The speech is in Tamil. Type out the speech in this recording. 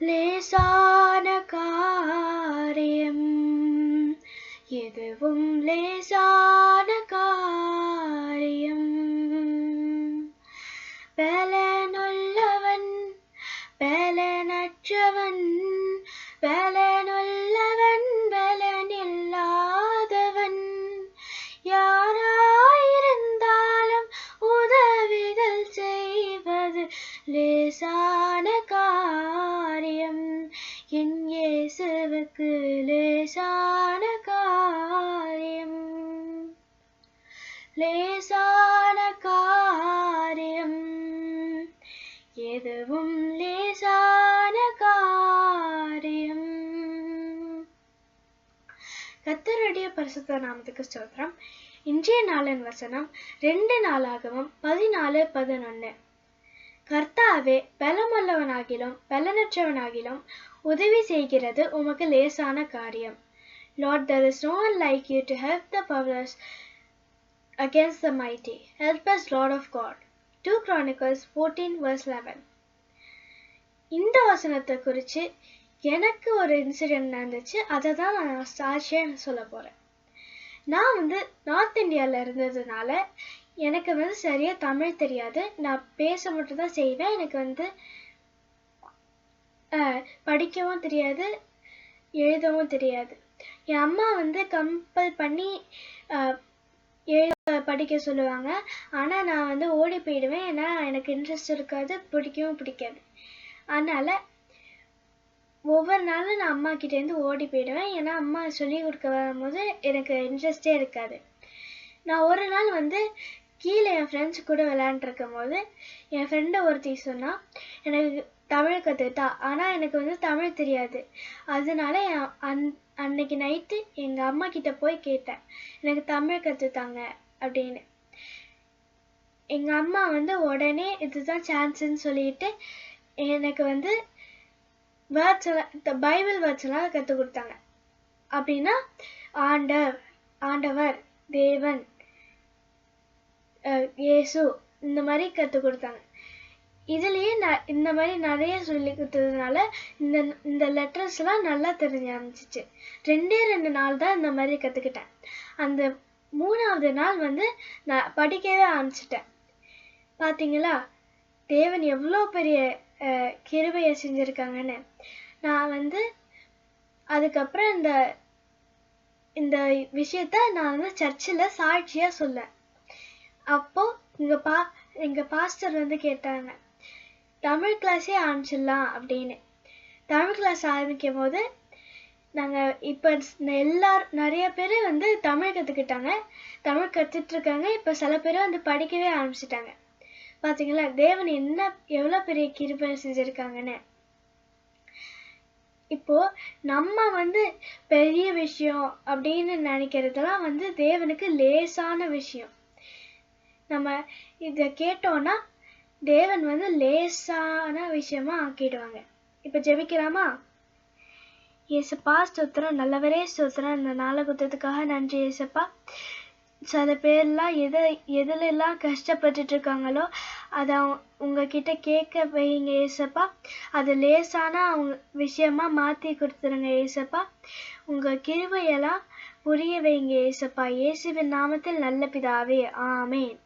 லேசான காரியம் எதுவும் லேசான காரியம் பலனுள்ளவன் பலனற்றவன் பலனுள்ளவன் காரியம். என் இயேசுவுக்கு லேசான காரியம். லேசான காரியம். எதுவும் லேசான காரியம். கத்தருடைய பரிசுத்த நாமத்துக்கு ஸ்தோத்திரம். இன்றைய நாளின் வசனம் ரெண்டு நாளாகவும் பதினாலு பதினொன்னு. கர்த்தாவே பலமுள்ளவனாகிலும் பலனற்றவனாகிலும் உதவி செய்கிறது உமக்கு லேசான காரியம் Lord, there is no one like you to help the powerless against the mighty. Help us, Lord of God. 2 Chronicles 14 verse 11 இந்த வசனத்தை குறித்து எனக்கு ஒரு இன்சிடென்ட் நடந்துச்சு அதை தான் நான் சாட்சியாக சொல்ல போகிறேன் நான் வந்து நார்த் இந்தியாவில் இருந்ததுனால எனக்கு வந்து சரியாக தமிழ் தெரியாது. நான் பேச மட்டும் தான் செய்வேன். எனக்கு வந்து படிக்கவும் தெரியாது எழுதவும் தெரியாது. என் அம்மா வந்து கம்பல் பண்ணி எழுத படிக்க சொல்லுவாங்க. ஆனால் நான் வந்து ஓடி போயிடுவேன். ஏன்னா எனக்கு இன்ட்ரெஸ்ட் இருக்காது. பிடிக்கவும் பிடிக்காது. அதனால ஒவ்வொரு நாளும் நான் அம்மா கிட்டேருந்து ஓடி போயிடுவேன். ஏன்னா அம்மா சொல்லி கொடுக்க வரும்போது எனக்கு இன்ட்ரெஸ்டே இருக்காது. நான் ஒரு நாள் வந்து கீழே என் ஃப்ரெண்ட்ஸ் கூட விளையாண்டுருக்கும் போது என் ஃப்ரெண்டு ஒருத்தி சொன்னா எனக்கு தமிழ் கற்றுக்கிட்டா ஆனால் எனக்கு வந்து தமிழ் தெரியாது. அதனால என் அன் அன்னைக்கு நைட்டு எங்கள் அம்மா கிட்ட போய் கேட்டேன். எனக்கு தமிழ் கற்றுத்தாங்க அப்படின்னு. எங்கள் அம்மா வந்து உடனே இதுதான் சான்ஸ்ன்னு சொல்லிட்டு எனக்கு வந்து வேர்ட்ஸ் எல்லாம் பைபிள் வேர்ட்ஸ் எல்லாம் கற்றுக் கொடுத்தாங்க. அப்படின்னா ஆண்டவர் ஆண்டவர் தேவன். இயேசு இந்த மாதிரி கற்றுக் கொடுத்தாங்க. இதுலயே நான் இந்த மாதிரி நிறைய சொல்லி கொடுத்ததுனால இந்த இந்த லெட்டர்ஸ்லாம் நல்லா தெரிஞ்ச ஆரம்பிச்சிச்சு. ரெண்டே ரெண்டு நாள் தான் இந்த மாதிரி கற்றுக்கிட்டேன் அந்த மூணாவது நாள் வந்து நான் படிக்கவே ஆரம்பிச்சிட்டேன். பாத்தீங்களா? தேவன் எவ்வளோ பெரிய அஹ், கிருபையை செஞ்சுருக்காங்கன்னு. நான் வந்து அதுக்கப்புறம் இந்த இந்த விஷயத்த நான் வந்து சர்ச்சில் சாட்சியாக சொல்லேன். அப்போ இங்க பா எங்க பாஸ்டர் வந்து கேட்டாங்க தமிழ் கிளாஸே ஆரம்பிச்சிடலாம் அப்படின்னு. தமிழ் கிளாஸ் ஆரம்பிக்கும் போது நாங்க இப்ப எல்லாரும் நிறைய பேர் வந்து தமிழ் கத்துக்கிட்டாங்க. தமிழ் கத்துட்டு இருக்காங்க இப்ப சில பேர் வந்து படிக்கவே ஆரம்பிச்சிட்டாங்க. பாத்தீங்களா? தேவன் என்ன எவ்வளவு பெரிய கிருபை செஞ்சிருக்காங்கன்னு. இப்போ நம்ம வந்து பெரிய விஷயம் அப்படின்னு நினைக்கிறதெல்லாம் வந்து தேவனுக்கு லேசான விஷயம். நம்ம இதை கேட்டோம்னா தேவன் வந்து லேசான விஷயமா ஆக்கிடுவாங்க. இப்போ ஜெபிக்கலாமா? ஏசப்பா ஸ்தோத்திரம். நல்லவரே ஸ்தோத்திரம். இந்த நாளை குத்தத்துக்காக நன்றி ஏசப்பா சில பேர்லாம் எதை எதுலெல்லாம் கஷ்டப்பட்டுட்டு இருக்காங்களோ அதை அவங்க- உங்ககிட்ட கேட்க வைங்க ஏசப்பா அது லேசான அவங்க விஷயமா மாற்றி கொடுத்துருங்க ஏசப்பா உங்கள் கிருவையெல்லாம் புரிய வைங்க ஏசப்பா இயேசுவின் நாமத்தில் நல்ல பிதாவே. ஆமேன்.